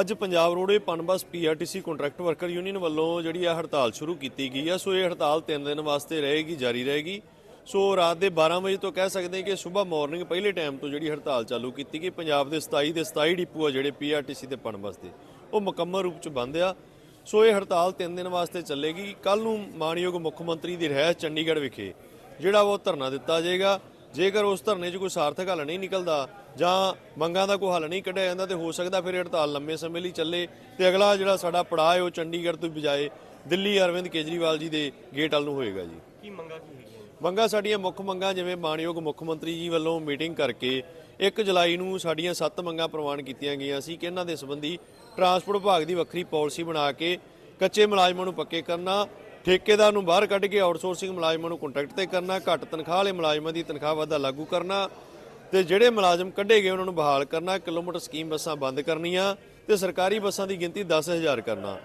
ਅੱਜ Punjab roadways Punbus PRTC contract worker union ਵੱਲੋਂ ਜਿਹੜੀ ਆ ਹੜਤਾਲ ਸ਼ੁਰੂ ਕੀਤੀ ਗਈ ਆ ਸੋ ਇਹ ਹੜਤਾਲ 3 ਦਿਨ ਵਾਸਤੇ ਰਹੇਗੀ, ਜਾਰੀ ਰਹੇਗੀ। ਸੋ ਰਾਤ ਦੇ 12 ਵਜੇ ਤੋਂ ਕਹਿ ਸਕਦੇ ਕਿ ਸਵੇਰ ਮਾਰਨਿੰਗ ਪਹਿਲੇ ਟਾਈਮ ਤੋਂ ਜਿਹੜੀ ਹੜਤਾਲ ਚਾਲੂ ਕੀਤੀ ਗਈ। ਪੰਜਾਬ ਦੇ 27 ਦੇ 27 ਡਿਪੂ ਆ ਜਿਹੜੇ ਪੀਆਰਟੀਸੀ ਤੇ ਪਨਬਸ ਦੇ। ਉਹ ਮੁਕੰਮਲ ਰੂਪ ਚ ਬੰਦ ਆ। ਸੋ ਇਹ ਹੜਤਾਲ 3 ਦਿਨ ਵਾਸਤੇ ਚੱਲੇਗੀ। ਕੱਲ ਨੂੰ ਮਾਨਯੋਗ ਮੁੱਖ ਮੰਤਰੀ ਦੀ ਰਹਿ ਚੰਡੀਗੜ੍ਹ ਵਿਖੇ ਜਿਹੜਾ ਉਹ ਧਰਨਾ ਦਿੱਤਾ ਜਾਏਗਾ। ਜੇਕਰ ਉਸ ਧਰਨੇ 'ਚ ਕੋਈ ਸਾਰਥਕ ਹੱਲ ਨਹੀਂ ਨਿਕਲਦਾ ਜਾਂ ਮੰਗਾਂ ਦਾ ਕੋਈ ਹੱਲ ਨਹੀਂ ਕੱਢਿਆ ਜਾਂਦਾ ਤੇ ਹੋ ਸਕਦਾ ਫਿਰ ਹੜਤਾਲ ਲੰਮੇ ਸਮੇਂ ਲਈ ਚੱਲੇ ਤੇ ਅਗਲਾ ਜਿਹੜਾ ਸਾਡਾ ਪੜਾਅ ਹੈ ਉਹ ਚੰਡੀਗੜ੍ਹ ਤੋਂ ਬਜਾਏ ਦਿੱਲੀ ਅਰਵਿੰਦ ਕੇਜਰੀਵਾਲ ਜੀ ਦੇ ਗੇਟ ਵੱਲ ਨੂੰ ਹੋਏਗਾ ਜੀ। ਕੀ ਮੰਗਾ ਕੀ ਹੈਗੀਆਂ? ਮੰਗਾਂ ਸਾਡੀਆਂ ਮੁੱਖ ਮੰਗਾਂ ਜਿਵੇਂ ਮਾਨਯੋਗ ਮੁੱਖ ਮੰਤਰੀ ਜੀ ਵੱਲੋਂ ਮੀਟਿੰਗ ਕਰਕੇ 1 ਜੁਲਾਈ ਨੂੰ ਸਾਡੀਆਂ 7 ਮੰਗਾਂ ਪ੍ਰਵਾਨ ਕੀਤੀਆਂ ਗਈਆਂ ਸੀ ਕਿ ਇਹਨਾਂ ਦੇ ਸੰਬੰਧੀ ਟਰਾਂਸਪੋਰਟ ਵਿਭਾਗ ਦੀ ਵੱਖਰੀ ਪਾਲਿਸੀ ਬਣਾ ਕੇ ਕੱਚੇ ਮੁਲਾਜ਼ਮਾਂ ਨੂੰ ਪੱਕੇ ਕਰਨਾ ਠੇਕੇਦਾਰ ਨੂੰ ਬਾਹਰ ਕੱਢ ਕੇ ਆਊਟਸੋਰਸਿੰਗ ਮੁਲਾਜ਼ਮਾਂ ਨੂੰ ਕੰਟਰੈਕਟ ਤੇ ਕਰਨਾ, ਘੱਟ ਤਨਖਾਹ ਵਾਲੇ ਮੁਲਾਜ਼ਮਾਂ ਦੀ ਤਨਖਾਹ ਵਾਧਾ ਲਾਗੂ ਕਰਨਾ ਤੇ ਜਿਹੜੇ ਮੁਲਾਜ਼ਮ ਕੱਢੇ ਗਏ ਉਹਨਾਂ ਨੂੰ ਬਹਾਲ ਕਰਨਾ, ਕਿਲੋਮੀਟਰ ਸਕੀਮ ਬੱਸਾਂ ਬੰਦ ਕਰਨੀਆਂ ਤੇ ਸਰਕਾਰੀ ਬੱਸਾਂ ਦੀ ਗਿਣਤੀ 10000 ਕਰਨਾ।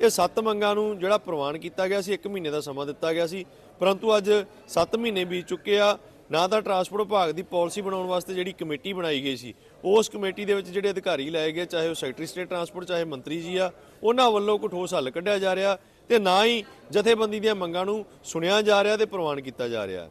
ਇਹ ਸੱਤ ਮੰਗਾਂ ਨੂੰ ਜਿਹੜਾ ਪ੍ਰਵਾਨ ਕੀਤਾ ਗਿਆ ਸੀ 1 ਮਹੀਨੇ ਦਾ ਸਮਾਂ ਦਿੱਤਾ ਗਿਆ ਸੀ, ਪਰੰਤੂ ਅੱਜ 7 ਮਹੀਨੇ ਬੀਤ ਚੁੱਕੇ ਆ, ਨਾ ਤਾਂ ਟਰਾਂਸਪੋਰਟ ਵਿਭਾਗ ਦੀ ਪਾਲਿਸੀ ਬਣਾਉਣ ਵਾਸਤੇ ਜਿਹੜੀ ਕਮੇਟੀ ਬਣਾਈ ਗਈ ਸੀ, ਉਸ ਕਮੇਟੀ ਦੇ ਵਿੱਚ ਜਿਹੜੇ ਅਧਿਕਾਰੀ ਲਾਏ ਗਏ, ਚਾਹੇ ਉਹ ਸੈਕਟਰੀ ਸਟੇਟ ਟਰਾਂਸਪੋਰਟ, ਚਾਹੇ ਮੰਤਰੀ ਜੀ ਆ, ਉਹਨਾਂ ਵੱਲੋਂ ਕੋਈ ਠੋਸ ਹੱਲ ਕੱਢਿਆ ਜਾ ਰਿਹਾ। ਤੇ ਨਾ ਹੀ ਜਥੇਬੰਦੀ ਦੀਆਂ ਮੰਗਾਂ ਨੂੰ ਸੁਣਿਆ ਜਾ ਰਿਹਾ ਤੇ ਪ੍ਰਵਾਨ ਕੀਤਾ ਜਾ ਰਿਹਾ।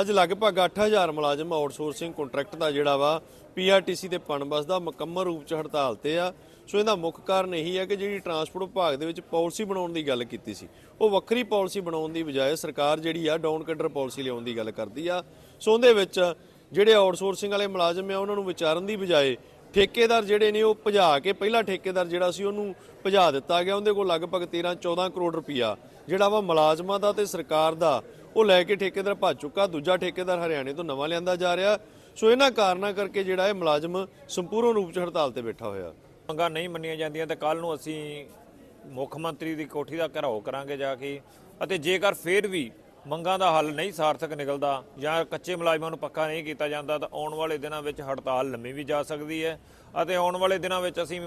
ਅੱਜ ਲਗਭਗ 8000 ਮੁਲਾਜ਼ਮ ਆਊਟਸੋਰਸਿੰਗ ਕੰਟਰੈਕਟ ਦਾ ਜਿਹੜਾ ਵਾ ਪੀਆਰਟੀਸੀ ਤੇ ਪਨਬਸ ਦਾ ਮੁਕੰਮਲ ਰੂਪ ਚ ਹੜਤਾਲ ਤੇ ਆ। ਸੋ ਇਹਦਾ ਮੁੱਖ ਕਾਰਨ ਇਹੀ ਹੈ ਕਿ ਜਿਹੜੀ ਟਰਾਂਸਪੋਰਟ ਵਿਭਾਗ ਦੇ ਵਿੱਚ ਪਾਲਿਸੀ ਬਣਾਉਣ ਦੀ ਗੱਲ ਕੀਤੀ ਸੀ। ਉਹ ਵੱਖਰੀ ਪਾਲਿਸੀ ਬਣਾਉਣ ਦੀ ਬਜਾਏ ਸਰਕਾਰ ਜਿਹੜੀ ਆ, ਡਾਊਨ ਕਟਰ ਪਾਲਿਸੀ ਲਿਆਉਣ ਦੀ ਗੱਲ ਕਰਦੀ ਆ। ਸੋ ਉਹਦੇ ਵਿੱਚ ਜਿਹੜੇ ਆਊਟਸੋਰਸਿੰਗ ਵਾਲੇ ਮੁਲਾਜ਼ਮ ਆ, ਉਹਨਾਂ ਨੂੰ ਵਿਚਾਰਨ ਦੀ ਬਜਾਏ ਠੇਕੇਦਾਰ ਜਿਹੜੇ ਨੇ ਉਹ ਭਜਾ ਕੇ, ਪਹਿਲਾ ਠੇਕੇਦਾਰ ਜਿਹੜਾ ਸੀ ਉਹਨੂੰ ਭਜਾ ਦਿੱਤਾ ਗਿਆ। ਉਹਦੇ ਕੋਲ ਲਗਭਗ 13 14 ਕਰੋੜ ਰੁਪਈਆ ਜਿਹੜਾ ਵਾ ਮੁਲਾਜ਼ਮਾਂ ਦਾ ਤੇ ਸਰਕਾਰ ਦਾ, ਉਹ ਲੈ ਕੇ ਠੇਕੇਦਾਰ ਭੱਜ ਚੁੱਕਾ। ਦੂਜਾ ਠੇਕੇਦਾਰ ਹਰਿਆਣੇ ਤੋਂ ਨਵਾਂ ਲਿਆਂਦਾ ਜਾ ਰਿਹਾ। ਸੋ ਇਹਨਾਂ ਕਾਰਨਾਂ ਕਰਕੇ ਜਿਹੜਾ ਇਹ ਮੁਲਾਜ਼ਮ ਸੰਪੂਰਨ ਰੂਪ 'ਚ ਹੜਤਾਲ ਤੇ ਬੈਠਾ ਹੋਇਆ। ਮੰਗਾਂ ਨਹੀਂ ਮੰਨੀਆਂ ਜਾਂਦੀਆਂ ਤਾਂ ਕੱਲ ਨੂੰ ਅਸੀਂ ਮੁੱਖ ਮੰਤਰੀ ਦੀ ਕੋਠੀ ਦਾ ਘਰਾਓ ਕਰਾਂਗੇ ਜਾ ਕੇ। ਅਤੇ ਜੇਕਰ ਫੇਰ ਵੀ ਮੰਗਾਂ ਦਾ ਹੱਲ ਨਹੀਂ ਸਾਰਥਕ ਨਿਕਲਦਾ ਜਾਂ ਕੱਚੇ ਮੁਲਾਜ਼ਮਾਂ ਨੂੰ ਪੱਕਾ ਨਹੀਂ ਕੀਤਾ ਜਾਂਦਾ, ਤਾਂ ਆਉਣ ਵਾਲੇ ਦਿਨਾਂ ਵਿੱਚ ਹੜਤਾਲ ਲੰਮੀ ਵੀ ਜਾ ਸਕਦੀ ਹੈ ਅਤੇ ਆਉਣ ਵਾਲੇ ਦਿਨਾਂ ਵਿੱਚ ਅਸੀਂ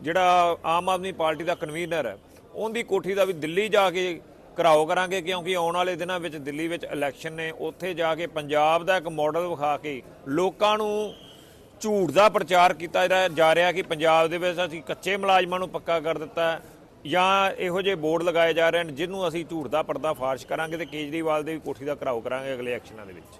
ਜਿਹੜਾ ਆਮ ਆਦਮੀ ਪਾਰਟੀ ਦਾ ਕਨਵੀਨਰ ਹੈ, ਉਹਦੀ ਕੋਠੀ ਦਾ ਵੀ ਦਿੱਲੀ ਜਾ ਕੇ ਘਰਾਓ ਕਰਾਂਗੇ, ਕਿਉਂਕਿ ਆਉਣ ਵਾਲੇ ਦਿਨਾਂ ਵਿੱਚ ਦਿੱਲੀ ਵਿੱਚ ਇਲੈਕਸ਼ਨ ਨੇ, ਉੱਥੇ ਜਾ ਕੇ ਪੰਜਾਬ ਦਾ ਇੱਕ ਮਾਡਲ ਵਿਖਾ ਕੇ ਲੋਕਾਂ ਨੂੰ ਝੂਠ ਦਾ ਪ੍ਰਚਾਰ ਕੀਤਾ ਜਾ- ਜਾ ਰਿਹਾ ਕਿ ਪੰਜਾਬ ਦੇ ਵਿੱਚ ਅਸੀਂ ਕੱਚੇ ਮੁਲਾਜ਼ਮਾਂ ਨੂੰ ਪੱਕਾ ਕਰ ਦਿੱਤਾ ਜਾਂ ਇਹੋ ਜਿਹੇ ਬੋਰਡ ਲਗਾਏ ਜਾ ਰਹੇ ਨੇ ਜਿਹਨੂੰ ਅਸੀਂ ਝੂਠ ਦਾ ਪਰਦਾ ਫਾਰਸ਼ ਕਰਾਂਗੇ ਤੇ ਕੇਜਰੀਵਾਲ ਦੇ ਵੀ ਕੋਠੀ ਦਾ ਘਰਾਓ ਕਰਾਂਗੇ ਅਗਲੇ ਐਕਸ਼ਨਾਂ ਦੇ ਵਿੱਚ।